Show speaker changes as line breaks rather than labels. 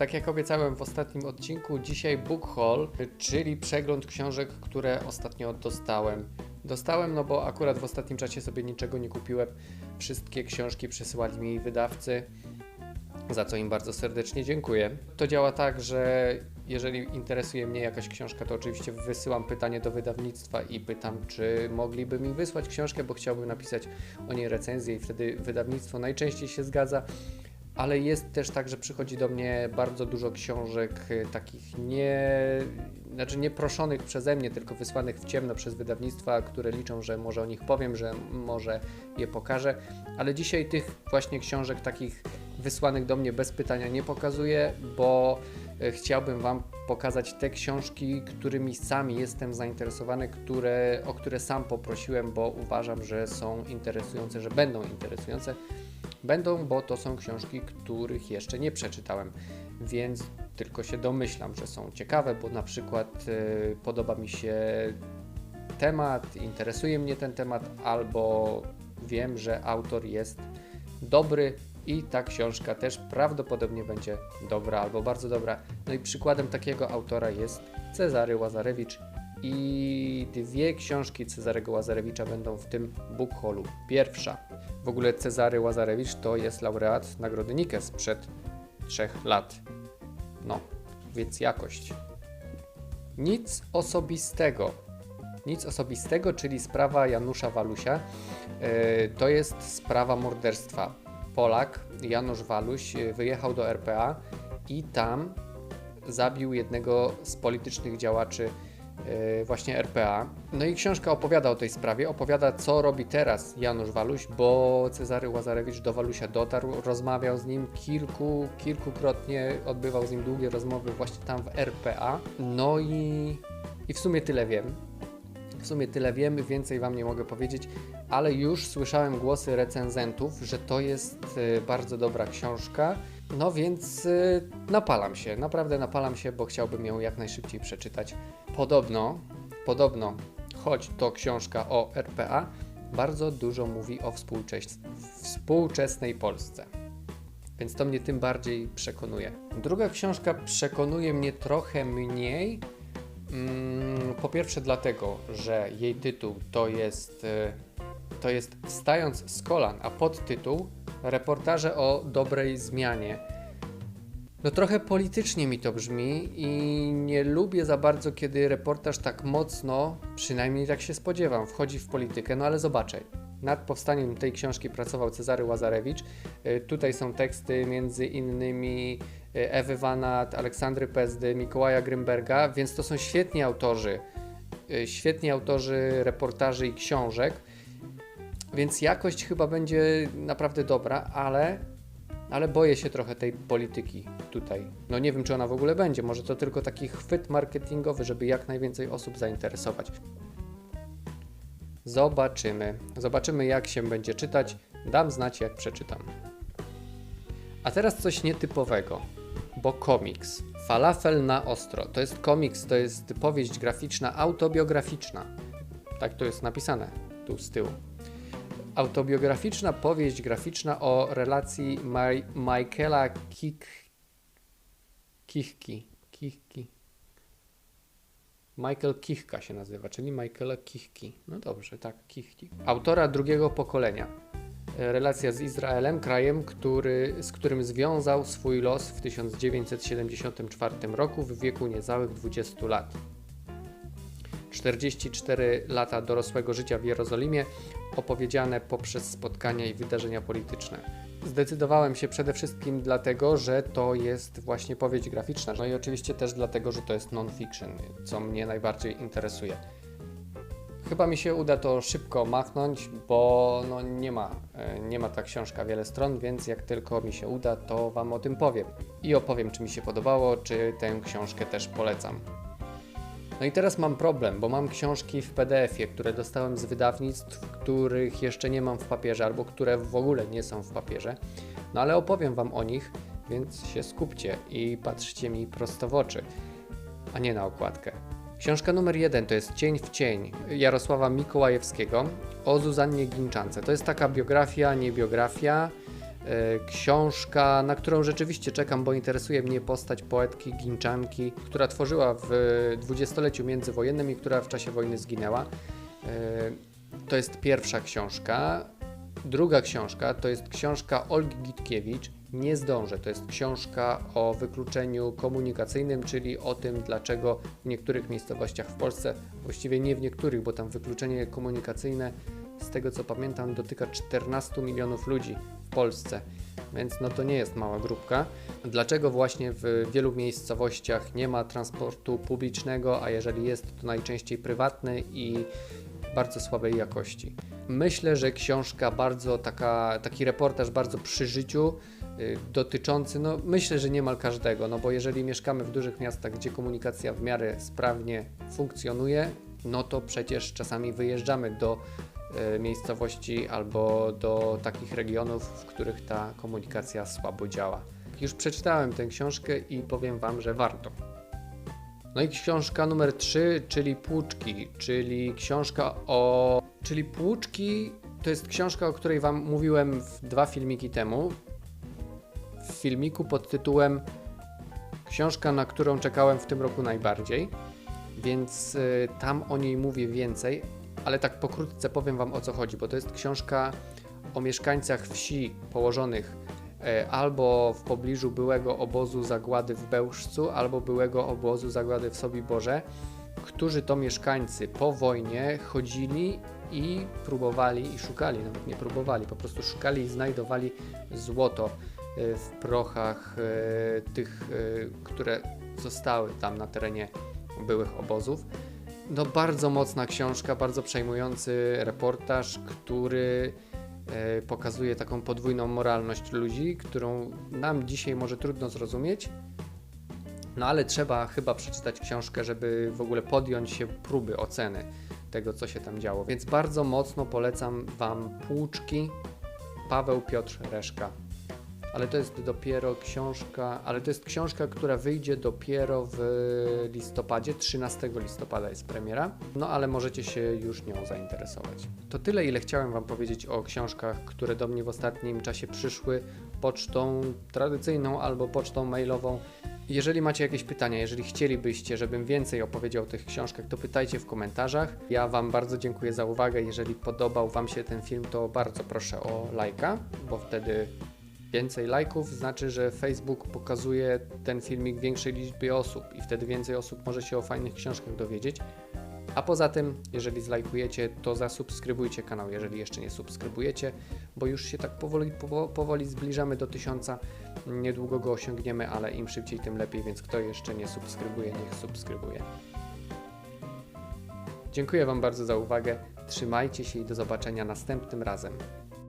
tak jak obiecałem w ostatnim odcinku, dzisiaj book haul, czyli przegląd książek, które ostatnio dostałem. Dostałem, no bo akurat w ostatnim czasie sobie niczego nie kupiłem. Wszystkie książki przesyłali mi wydawcy, za co im bardzo serdecznie dziękuję. To działa tak, że jeżeli interesuje mnie jakaś książka, to oczywiście wysyłam pytanie do wydawnictwa i pytam, czy mogliby mi wysłać książkę, bo chciałbym napisać o niej recenzję i wtedy wydawnictwo najczęściej się zgadza. Ale jest też tak, że przychodzi do mnie bardzo dużo książek y, takich nie, znaczy nie proszonych przeze mnie, tylko wysłanych w ciemno przez wydawnictwa, które liczą, że może o nich powiem, że może je pokażę. Ale dzisiaj tych właśnie książek takich wysłanych do mnie bez pytania nie pokazuję, bo e, chciałbym Wam pokazać te książki, którymi sam jestem zainteresowany, które, o które sam poprosiłem, bo uważam, że są interesujące, że będą interesujące. Będą, bo to są książki, których jeszcze nie przeczytałem, więc tylko się domyślam, że są ciekawe, bo na przykład y, podoba mi się temat, interesuje mnie ten temat, albo wiem, że autor jest dobry i ta książka też prawdopodobnie będzie dobra albo bardzo dobra. No i przykładem takiego autora jest Cezary Łazarewicz i dwie książki Cezarego Łazarewicza będą w tym book haulu. Pierwsza, w ogóle Cezary Łazarewicz to jest laureat Nagrody Nikes sprzed trzech lat. No, więc jakość. Nic osobistego. Nic osobistego, czyli sprawa Janusza Walusia. Yy, to jest sprawa morderstwa. Polak, Janusz Waluś, yy, wyjechał do RPA i tam zabił jednego z politycznych działaczy właśnie RPA. No i książka opowiada o tej sprawie, opowiada co robi teraz Janusz Waluś, bo Cezary Łazarewicz do Walusia dotarł, rozmawiał z nim kilku, kilkukrotnie, odbywał z nim długie rozmowy właśnie tam w RPA. No i, i w sumie tyle wiem. W sumie tyle wiemy, więcej Wam nie mogę powiedzieć, ale już słyszałem głosy recenzentów, że to jest y, bardzo dobra książka. No więc y, napalam się, naprawdę napalam się, bo chciałbym ją jak najszybciej przeczytać. Podobno, podobno, choć to książka o RPA, bardzo dużo mówi o współcześ- współczesnej Polsce. Więc to mnie tym bardziej przekonuje. Druga książka przekonuje mnie trochę mniej. Mm, Po pierwsze dlatego, że jej tytuł to jest, e, to jest Wstając z kolan, a podtytuł Reportaże o dobrej zmianie. No trochę politycznie mi to brzmi i nie lubię za bardzo, kiedy reportaż tak mocno, przynajmniej tak się spodziewam, wchodzi w politykę, no ale zobaczę. Nad powstaniem tej książki pracował Cezary Łazarewicz. Y, Tutaj są teksty między innymi y, Ewy Wanat, Aleksandry Pezdy, Mikołaja Grymberga, więc to są świetni autorzy, y, świetni autorzy reportaży i książek, więc jakość chyba będzie naprawdę dobra, ale, ale boję się trochę tej polityki tutaj. No nie wiem, czy ona w ogóle będzie, może to tylko taki chwyt marketingowy, żeby jak najwięcej osób zainteresować. Zobaczymy. Zobaczymy, jak się będzie czytać. Dam znać, jak przeczytam. A teraz coś nietypowego, bo komiks. Falafel na ostro. To jest komiks, to jest powieść graficzna, autobiograficzna. Tak to jest napisane tu z tyłu. Autobiograficzna powieść graficzna o relacji Michaela Kik... Kichki. Kichki. Michael Kichka się nazywa, czyli Michaela Kichki. No dobrze, tak, Kichki. Autora drugiego pokolenia. E, Relacja z Izraelem, krajem, który, z którym związał swój los w 1974 roku w wieku niecałych 20 lat. 44 lata dorosłego życia w Jerozolimie, opowiedziane poprzez spotkania i wydarzenia polityczne. Zdecydowałem się przede wszystkim dlatego, że to jest właśnie powieść graficzna, no i oczywiście też dlatego, że to jest non-fiction, co mnie najbardziej interesuje. Chyba mi się uda to szybko machnąć, bo no nie, ma, e, nie ma ta książka wiele stron, więc jak tylko mi się uda, to Wam o tym powiem. I opowiem, czy mi się podobało, czy tę książkę też polecam. No i teraz mam problem, bo mam książki w PDF-ie, które dostałem z wydawnictw, których jeszcze nie mam w papierze, albo które w ogóle nie są w papierze. No ale opowiem Wam o nich, więc się skupcie i patrzcie mi prosto w oczy, a nie na okładkę. Książka numer jeden to jest Cień w cień Jarosława Mikołajewskiego o Zuzannie Ginczance. To jest taka biografia, nie biografia. E, Książka, na którą rzeczywiście czekam, bo interesuje mnie postać poetki Ginczanki, która tworzyła w dwudziestoleciu międzywojennym i która w czasie wojny zginęła. E, To jest pierwsza książka. Druga książka to jest książka Olgi Gitkiewicz. Nie zdążę. To jest książka o wykluczeniu komunikacyjnym, czyli o tym, dlaczego w niektórych miejscowościach w Polsce, właściwie nie w niektórych, bo tam wykluczenie komunikacyjne, z tego co pamiętam, dotyka 14 milionów ludzi Polsce. Więc no to nie jest mała grupka. Dlaczego właśnie w wielu miejscowościach nie ma transportu publicznego, a jeżeli jest, to najczęściej prywatny i bardzo słabej jakości. Myślę, że książka bardzo taka, taki reportaż bardzo przy życiu, y, dotyczący, no myślę, że niemal każdego, no bo jeżeli mieszkamy w dużych miastach, gdzie komunikacja w miarę sprawnie funkcjonuje, no to przecież czasami wyjeżdżamy do miejscowości albo do takich regionów, w których ta komunikacja słabo działa. Już przeczytałem tę książkę i powiem Wam, że warto. No i książka numer 3, czyli Płuczki, czyli książka o. Czyli Płuczki to jest książka, o której Wam mówiłem w dwa filmiki temu. W filmiku pod tytułem Książka, na którą czekałem w tym roku najbardziej, więc y, tam o niej mówię więcej, ale tak pokrótce powiem Wam o co chodzi, bo to jest książka o mieszkańcach wsi położonych e, albo w pobliżu byłego obozu zagłady w Bełżcu, albo byłego obozu zagłady w Sobiborze, którzy to mieszkańcy po wojnie chodzili i próbowali i szukali, nawet nie próbowali, po prostu szukali i znajdowali złoto e, w prochach e, tych, które zostały tam na terenie byłych obozów. No bardzo mocna książka, bardzo przejmujący reportaż, który e, pokazuje taką podwójną moralność ludzi, którą nam dzisiaj może trudno zrozumieć. No ale trzeba chyba przeczytać książkę, żeby w ogóle podjąć się próby oceny tego, co się tam działo. Więc bardzo mocno polecam Wam Płuczki Paweł Piotr Reszka. Ale to jest dopiero książka, ale to jest książka, która wyjdzie dopiero w listopadzie, 13 listopada jest premiera, no ale możecie się już nią zainteresować. To tyle, ile chciałem Wam powiedzieć o książkach, które do mnie w ostatnim czasie przyszły pocztą tradycyjną albo pocztą mailową. Jeżeli macie jakieś pytania, jeżeli chcielibyście, żebym więcej opowiedział o tych książkach, to pytajcie w komentarzach. Ja Wam bardzo dziękuję za uwagę. Jeżeli podobał Wam się ten film, to bardzo proszę o lajka, bo wtedy więcej lajków znaczy, że Facebook pokazuje ten filmik większej liczbie osób i wtedy więcej osób może się o fajnych książkach dowiedzieć. A poza tym, jeżeli zlajkujecie, to zasubskrybujcie kanał, jeżeli jeszcze nie subskrybujecie, bo już się tak powoli, powo- powoli zbliżamy do tysiąca. Niedługo go osiągniemy, ale im szybciej, tym lepiej, więc kto jeszcze nie subskrybuje, niech subskrybuje. Dziękuję Wam bardzo za uwagę. Trzymajcie się i do zobaczenia następnym razem.